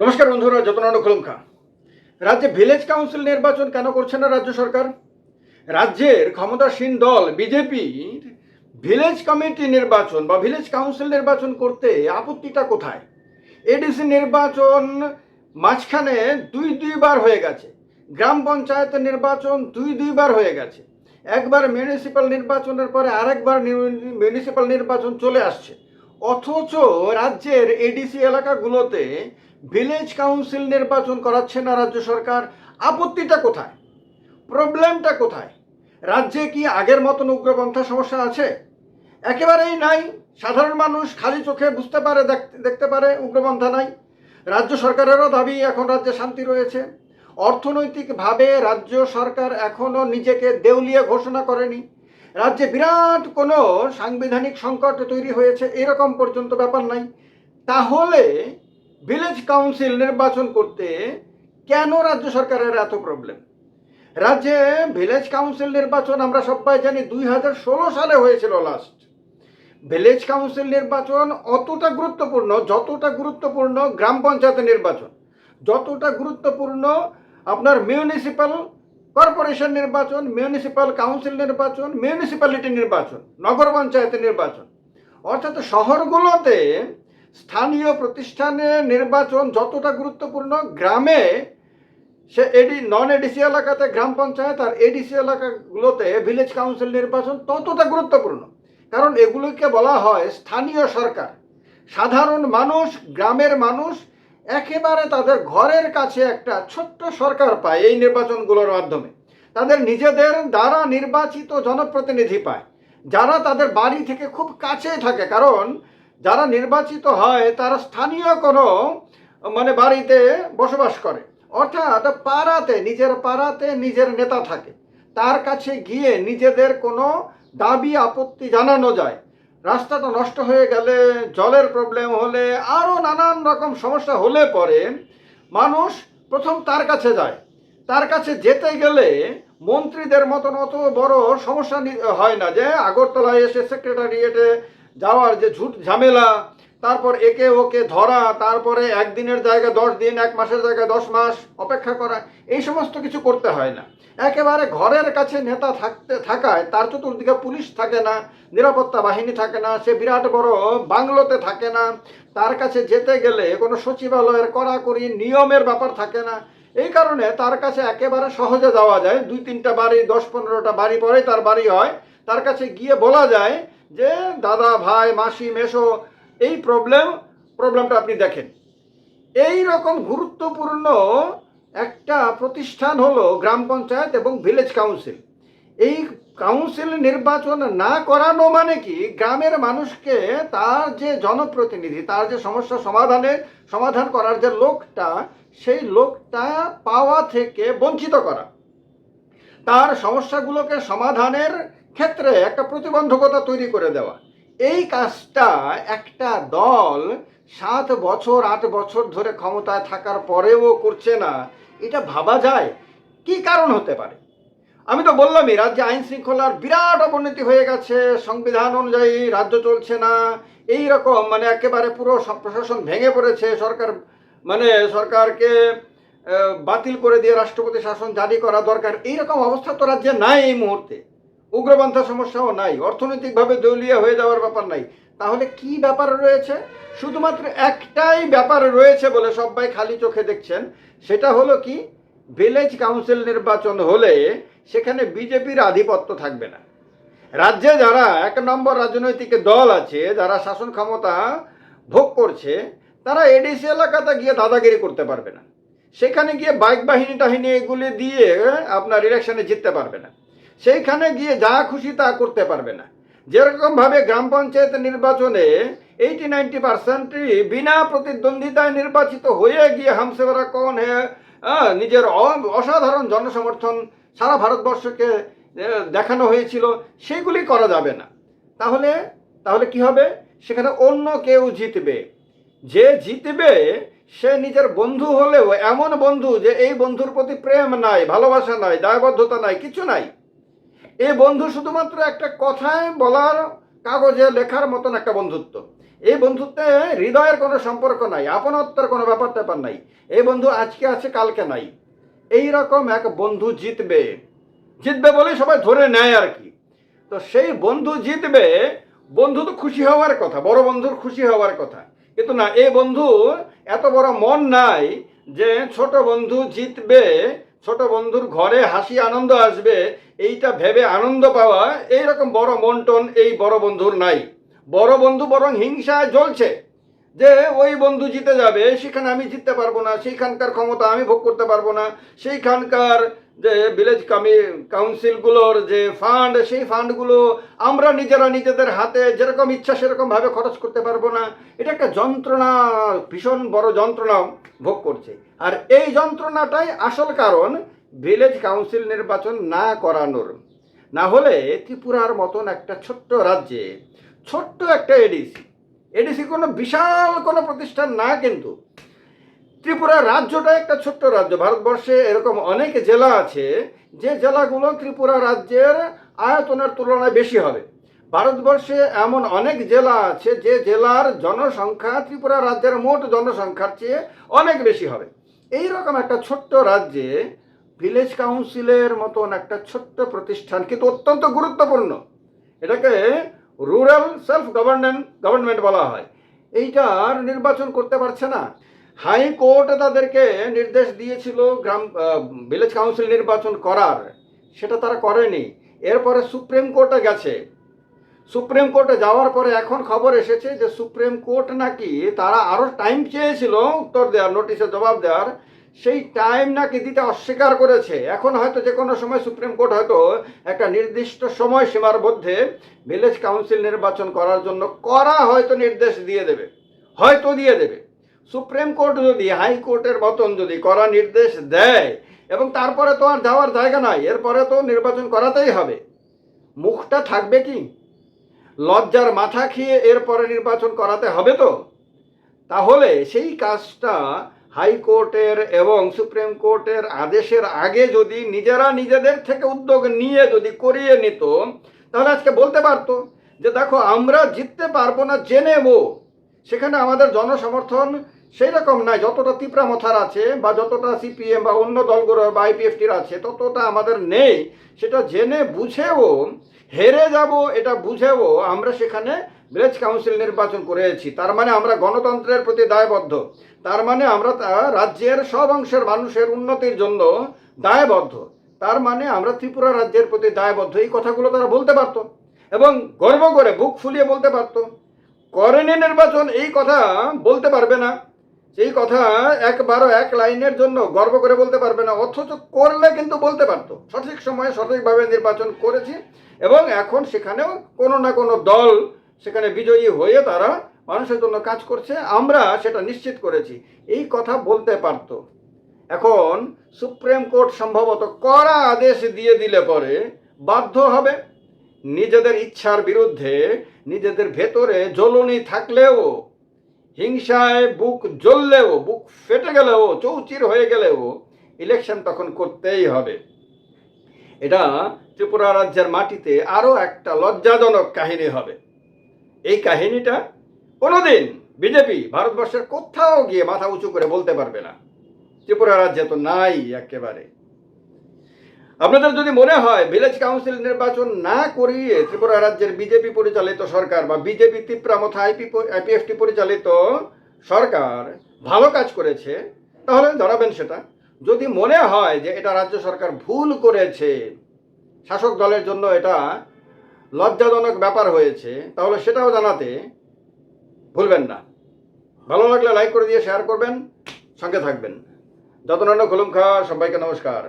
নমস্কার বন্ধুরা যতনান্য খুলুম রাজ্যে ভিলেজ কাউন্সিল নির্বাচন কেন করছে না রাজ্য সরকার? রাজ্যের ক্ষমতাসীন দল বিজেপি ভিলেজ কমিটি নির্বাচন বা ভিলেজ কাউন্সিল নির্বাচন করতে আপত্তিটা কোথায়? এডিসি নির্বাচন মাঝখানে দুই দুইবার হয়ে গেছে। গ্রাম পঞ্চায়েতের নির্বাচন দুই দুইবার হয়ে গেছে। একবার মিউনিসিপ্যাল নির্বাচনের পরে আরেকবার মিউনিসিপ্যাল নির্বাচন চলে আসছে। অথচ রাজ্যের এডিসি এলাকাগুলোতে ভিলেজ কাউন্সিল নির্বাচন করাচ্ছে না রাজ্য সরকার। আপত্তিটা কোথায়? প্রবলেমটা কোথায়? রাজ্যে কি আগের মতন উগ্রপন্থা সমস্যা আছে? একেবারেই নাই। সাধারণ মানুষ খালি চোখে বুঝতে পারে, দেখ- দেখতে পারে উগ্রপন্থা নাই। রাজ্য সরকারেরও দাবি এখন রাজ্যে শান্তি রয়েছে। অর্থনৈতিকভাবে রাজ্য সরকার এখনও নিজেকে দেউলিয়া ঘোষণা করেনি। রাজ্যে বিরাট কোনো সাংবিধানিক সংকট তৈরি হয়েছে, এরকম পর্যন্ত ব্যাপার নাই। তাহলে ভিলেজ কাউন্সিল নির্বাচন করতে কেন রাজ্য সরকারের এত প্রবলেম রাজ্যে ভিলেজ কাউন্সিল নির্বাচন আমরা সবাই জানি দুই হাজার ষোলো সালে হয়েছিল লাস্ট ভিলেজ কাউন্সিল নির্বাচন অতটা গুরুত্বপূর্ণ, যতটা গুরুত্বপূর্ণ গ্রাম পঞ্চায়েত নির্বাচন, যতটা গুরুত্বপূর্ণ আপনার মিউনিসিপ্যাল কর্পোরেশন নির্বাচন মিউনিসিপ্যাল কাউন্সিল নির্বাচন মিউনিসিপ্যালিটি নির্বাচন, নগর পঞ্চায়েতের নির্বাচন। অর্থাৎ শহরগুলোতে স্থানীয় প্রতিষ্ঠানের নির্বাচন যতটা গুরুত্বপূর্ণ, গ্রামে সে এডি নন এডিসি এলাকাতে গ্রাম পঞ্চায়েত আর এডিসি এলাকাগুলোতে ভিলেজ কাউন্সিল নির্বাচন ততটা গুরুত্বপূর্ণ। কারণ এগুলোকে বলা হয় স্থানীয় সরকার। সাধারণ মানুষ, গ্রামের মানুষ একেবারে তাদের ঘরের কাছে একটা ছোট্ট সরকার পায় এই নির্বাচনগুলোর মাধ্যমে। তাদের নিজেদের দ্বারা নির্বাচিত জনপ্রতিনিধি পায়। যারা তাদের বাড়ি থেকে খুব কাছে থাকে, কারণ যারা নির্বাচিত হয়, তারা স্থানীয় কোনো মানে বাড়িতে বসবাস করে। অর্থাৎ পাড়াতে, নিজের পাড়াতে নিজের নেতা থাকে। তার কাছে গিয়ে নিজেদের কোনো দাবি, আপত্তি জানানো যায়। রাস্তাটা নষ্ট হয়ে গেলে, জলের প্রবলেম হলে আরও নানান রকম সমস্যা হলে পরে মানুষ প্রথম তার কাছে যায়। তার কাছে যেতে গেলে মন্ত্রীদের মতন অত বড় সমস্যা হয় না যে আগরতলায় এসে সেক্রেটারিয়েটে যাওয়ার যে ঝুট ঝামেলা, তারপর একে ওকে ধরা, তারপরে একদিনের জায়গায় দশ দিন, এক মাসের জায়গায় দশ মাস অপেক্ষা করা, এই সমস্ত কিছু করতে হয় না। একেবারে ঘরের কাছে নেতা থাকতে থাকায় তার চতুর্দিকে পুলিশ থাকে না, নিরাপত্তা বাহিনী থাকে না, সে বিরাট বড় বাংলোতে থাকে না, তার কাছে যেতে গেলে কোনো সচিবালয়ের কড়াকড়ি নিয়মের ব্যাপার থাকে না। এই কারণে তার কাছে একেবারে সহজে যাওয়া যায়। দুই তিনটা বাড়ি, দশ পনেরোটা বাড়ি পরেই তার বাড়ি হয়। তার কাছে গিয়ে বলা যায় যে, দাদা, ভাই, মাসি মেশো এই প্রবলেম প্রবলেমটা আপনি দেখেন। এই রকম গুরুত্বপূর্ণ একটা প্রতিষ্ঠান হলো গ্রাম পঞ্চায়েত এবং ভিলেজ কাউন্সিল এই কাউন্সিল নির্বাচন না করানো মানে কি? গ্রামের মানুষকে তার যে জনপ্রতিনিধি, তার যে সমস্যা সমাধানের সমাধান করার যে লোকটা, সেই লোকটা পাওয়া থেকে বঞ্চিত করা। তার সমস্যাগুলোকে সমাধানের ক্ষেত্রে একটা প্রতিবন্ধকতা তৈরি করে দেওয়া। এই কাজটা একটা দল সাত বছর, আট বছর ধরে ক্ষমতায় থাকার পরেও করছে না, এটা ভাবা যায়? কি কারণ হতে পারে? আমি তো বললামই, রাজ্যে আইন শৃঙ্খলার বিরাট অবনতি হয়ে গেছে, সংবিধান অনুযায়ী রাজ্য চলছে না, এই রকম মানে একেবারে পুরো প্রশাসন ভেঙে পড়েছে, সরকার মানে সরকারকে বাতিল করে দিয়ে রাষ্ট্রপতি শাসন জারি করা দরকার, এইরকম অবস্থা তো রাজ্যে নাই এই মুহূর্তে। উগ্রপন্থা সমস্যাও নাই, অর্থনৈতিকভাবে দলীয় হয়ে যাওয়ার ব্যাপার নাই। তাহলে কি ব্যাপার রয়েছে? শুধুমাত্র একটাই ব্যাপার রয়েছে বলে সবাই খালি চোখে দেখছেন, সেটা হলো কি, ভিলেজ কাউন্সিল নির্বাচন হলে সেখানে বিজেপির আধিপত্য থাকবে না। রাজ্যে যারা এক নম্বর রাজনৈতিক দল আছে, যারা শাসন ক্ষমতা ভোগ করছে, তারা এডিসি এলাকাতে গিয়ে দাদাগিরি করতে পারবে না। সেখানে গিয়ে বাইক বাহিনী টাহিনী এগুলি দিয়ে আপনার ইলেকশনে জিততে পারবে না। সেইখানে গিয়ে যা খুশি তা করতে পারবে না। যেরকমভাবে গ্রাম পঞ্চায়েত নির্বাচনে এইটি নাইনটি পার্সেন্টই বিনা প্রতিদ্বন্দ্বিতায় নির্বাচিত হয়ে গিয়ে হামসেবারা কন, হে নিজের অসাধারণ জনসমর্থন সারা ভারতবর্ষকে দেখানো হয়েছিল, সেগুলি করা যাবে না। তাহলে তাহলে কি হবে? সেখানে অন্য কেউ জিতবে। যে জিতবে, সে নিজের বন্ধু হলেও এমন বন্ধু যে এই বন্ধুর প্রতি প্রেম নাই, ভালোবাসা নাই, দায়বদ্ধতা নাই, কিছু নাই। এই বন্ধু শুধুমাত্র একটা কথায় বলার কাগজে লেখার মতন একটা বন্ধুত্ব। এই বন্ধুত্বে হৃদয়ের কোনো সম্পর্ক নাই, আপনত্বের কোনো ব্যাপার ট্যাপার নাই। এই বন্ধু আজকে আছে, কালকে নাই। এই রকম এক বন্ধু জিতবে। জিতবে বলে সবাই ধরে নেয় আর কি। তো সেই বন্ধু জিতবে, বন্ধু তো খুশি হওয়ার কথা, বড় বন্ধুর খুশি হওয়ার কথা। কিন্তু না এই বন্ধু এত বড় মন নাই যে ছোট বন্ধু জিতবে ছোট বন্ধুর ঘরে হাসি, আনন্দ আসবে, এইটা ভেবে আনন্দ পাওয়া, এইরকম বড় মন্টন এই বড় বন্ধুর নাই। বড় বন্ধু বরং হিংসায় জ্বলছে। যে ওই বন্ধু জিতে যাবে, সেখানে আমি জিততে পারব না, সেইখানকার ক্ষমতা আমি ভোগ করতে পারব না, সেইখানকার যে ভিলেজ কামি কাউন্সিলগুলোর যে ফান্ড সেই ফান্ডগুলো আমরা নিজেরা নিজেদের হাতে যেরকম ইচ্ছা সেরকমভাবে খরচ করতে পারব না। এটা একটা যন্ত্রণা, ভীষণ বড় যন্ত্রণা ভোগ করছে। আর এই যন্ত্রণাটাই আসল কারণ ভিলেজ কাউন্সিল নির্বাচন না করানোর। না হলে ত্রিপুরার মতন একটা ছোট্ট রাজ্যে, ছোট্ট একটা এডিসি এডিসি কোনো বিশাল কোনো প্রতিষ্ঠান না কিন্তু ত্রিপুরা রাজ্যটা একটা ছোট্ট রাজ্য। ভারতবর্ষে এরকম অনেক জেলা আছে, যে জেলাগুলো ত্রিপুরা রাজ্যের আয়তনের তুলনায় বেশি হবে। ভারতবর্ষে এমন অনেক জেলা আছে, যে জেলার জনসংখ্যা ত্রিপুরা রাজ্যের মোট জনসংখ্যার চেয়ে অনেক বেশি হবে। এই রকম একটা ছোট্ট রাজ্যে ভিলেজ কাউন্সিলের মতন একটা ছোট্ট প্রতিষ্ঠান কিন্তু অত্যন্ত গুরুত্বপূর্ণ। এটাকে রুরাল সেলফ গভর্নেন্স গভর্নমেন্ট বলা হয়। এইটার নির্বাচন করতে পারছে না। হাইকোর্ট তাদেরকে নির্দেশ দিয়েছিল গ্রাম ভিলেজ কাউন্সিল নির্বাচন করার। সেটা তারা করেনি। এরপরে সুপ্রিম কোর্টে গেছে। সুপ্রিম কোর্টে যাওয়ার পরে এখন খবর এসেছে যে সুপ্রিম কোর্ট নাকি তারা আরও টাইম চেয়েছিল উত্তর দেওয়ার নোটিশে জবাব দেওয়ার সেই টাইম নাকি দিতে অস্বীকার করেছে। এখন হয়তো যে কোনো সময় সুপ্রিম কোর্ট হয়তো একটা নির্দিষ্ট সময় সীমার মধ্যে ভিলেজ কাউন্সিল নির্বাচন করার জন্য করা হয়তো নির্দেশ দিয়ে দেবে। হয়তো দিয়ে দেবে। সুপ্রিম কোর্ট যদি হাইকোর্টের মতন যদি করা নির্দেশ দেয়, এবং তারপরে তো আর যাওয়ার জায়গা নাই, এরপরে তো নির্বাচন করাতেই হবে। মুখটা থাকবে কি? লজ্জার মাথা খেয়ে এরপরে নির্বাচন করাতে হবে তো? তাহলে সেই কাজটা হাইকোর্টের এবং সুপ্রিম কোর্টের আদেশের আগে যদি নিজেরা নিজেদের থেকে উদ্যোগ নিয়ে যদি করিয়ে নিত, তাহলে আজকে বলতে পারতো যে দেখো, আমরা জিততে পারব না জেনেও সেখানে আমাদের জনসমর্থন সেই রকম নাই যতটা তিপ্রা মথার আছে বা যতটা সিপিএম বা অন্য দলগুলোর বা আইপিএফটির আছে, ততটা আমাদের নেই। সেটা জেনে বুঝেও, হেরে যাব এটা বুঝেও আমরা সেখানে ভিলেজ কাউন্সিল নির্বাচন করেছি। তার মানে আমরা গণতন্ত্রের প্রতি দায়বদ্ধ। তার মানে আমরা রাজ্যের সব অংশের মানুষের উন্নতির জন্য দায়বদ্ধ। তার মানে আমরা ত্রিপুরা রাজ্যের প্রতি দায়বদ্ধ। এই কথাগুলো তারা বলতে পারতো এবং গর্ব করে বুক ফুলিয়ে বলতে পারতো। করেনি নির্বাচন, এই কথা বলতে পারবে না। সেই কথা একবারও এক লাইনের জন্য গর্ব করে বলতে পারবে না। অথচ করলে কিন্তু বলতে পারতো। সঠিক সময়ে সঠিকভাবে নির্বাচন করেছি এবং এখন সেখানেও কোনো না কোনো দল সেখানে বিজয়ী হয়ে তারা মানুষের জন্য কাজ করছে, আমরা সেটা নিশ্চিত করেছি। এই কথা বলতে পারতো। এখন সুপ্রিম কোর্ট সম্ভবত কড়া আদেশ দিয়ে দিলে পরে বাধ্য হবে। নিজেদের ইচ্ছার বিরুদ্ধে নিজেদের ভেতরে জ্বলনি থাকলেও, হিংসায় বুক জ্বললেও, বুক ফেটে গেলেও, চৌচির হয়ে গেলেও ইলেকশন তখন করতেই হবে। এটা ত্রিপুরা রাজ্যের মাটিতে আরও একটা লজ্জাজনক কাহিনী হবে। এই কাহিনীটা কোনোদিন বিজেপি ভারতবর্ষের কোথাও গিয়ে মাথা উঁচু করে বলতে পারবে না। ত্রিপুরা রাজ্যে তো নাই একেবারে। আপনাদের যদি মনে হয় ভিলেজ কাউন্সিল নির্বাচন না করিয়ে ত্রিপুরা রাজ্যের বিজেপি পরিচালিত সরকার বা বিজেপি ত্রিপুরামথা আইপি আইপিএফটি পরিচালিত সরকার ভালো কাজ করেছে, তাহলে ধরাবেন সেটা। যদি মনে হয় যে এটা রাজ্য সরকার ভুল করেছে, শাসক দলের জন্য এটা লজ্জাজনক ব্যাপার হয়েছে, তাহলে সেটাও জানাতে ভুলবেন না। ভালো লাগলে লাইক করে দিয়ে শেয়ার করবেন, সঙ্গে থাকবেন। যতনান্য খুলুম খা, সবাইকে নমস্কার।